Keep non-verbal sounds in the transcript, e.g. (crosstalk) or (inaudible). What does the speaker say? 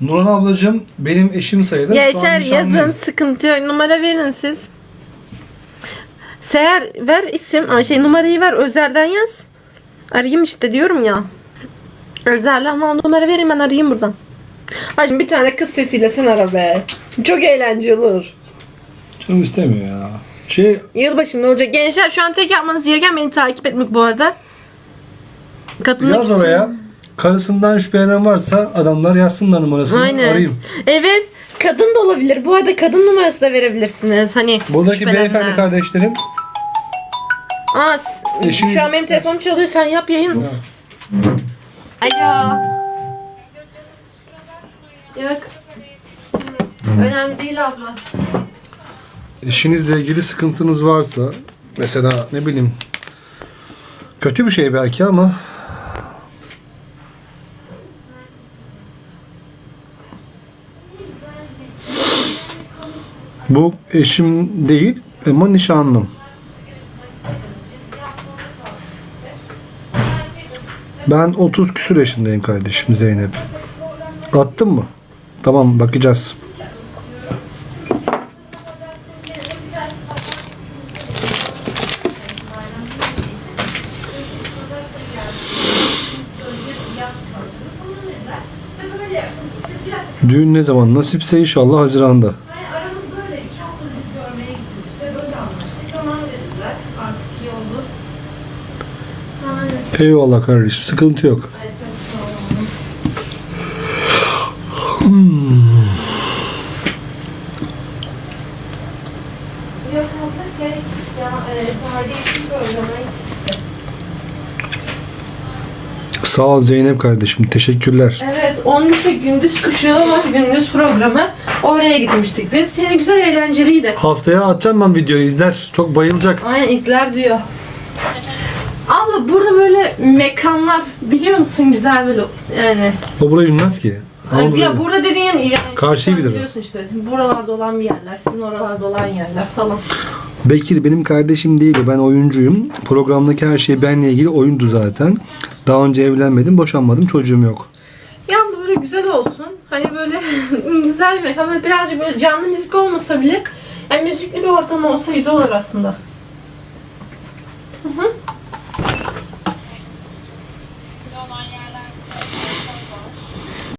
Nurhan ablacığım benim eşim sayılır. Yaşar yazın sıkıntı yok. Numara verin siz. Seher ver isim. Şey numarayı ver özelden yaz. Arayayım işte diyorum ya. Özelden ama numara verin ben arayayım buradan. Şimdi bir tane kız sesiyle sen ara be. Çok eğlenceli olur. Canım istemiyor ya. Şey Yılbaşı ne olacak? Gençler şu an tek yapmanız gereken beni takip etmek bu arada. Katılmak yaz oraya. Karısından şüphelenen varsa adamlar yazsınlar numarasını Aynen. arayayım. Evet. Kadın da olabilir. Bu arada kadın numarası da verebilirsiniz. Hani Buradaki şüphelenenler. beyefendi kardeşlerim Aa, s- Eşim- şu an benim telefonum çalıyor. Sen yap yayın. Alo. Yok. Önemli değil abla. eşinizle ilgili sıkıntınız varsa mesela ne bileyim kötü bir şey belki ama bu eşim değil ama nişanlım. Ben 30 küsur yaşındayım kardeşim Zeynep. Attın mı? Tamam bakacağız. Düğün ne zaman? Nasipse inşallah Haziran'da. Eyvallah kardeşim. Sıkıntı yok. Yok abla ya tarihi programa işte. Sağ ol Zeynep kardeşim. Teşekkürler. Evet, onun işte gündüz kuşağı var, gündüz programı. Oraya gitmiştik biz. Seni güzel eğlenceliydi. Haftaya atacağım ben videoyu izler. Çok bayılacak. Aynen izler diyor. Abla burada böyle mekanlar biliyor musun güzel böyle yani. O burayı bilmez ki. Ama Ay, burayı- ya burada dediğin yani Karşıyı sen bilir o. Biliyorsun işte buralarda olan bir yerler, sizin oralarda olan yerler falan. Bekir benim kardeşim değil o. Ben oyuncuyum. Programdaki her şey benle ilgili oyundu zaten. Daha önce evlenmedim, boşanmadım, çocuğum yok. Ya abla böyle güzel olsun. Hani böyle (laughs) güzel bir mekan. Böyle birazcık böyle canlı müzik olmasa bile yani müzikli bir ortam olsa güzel olur aslında. Romanya'da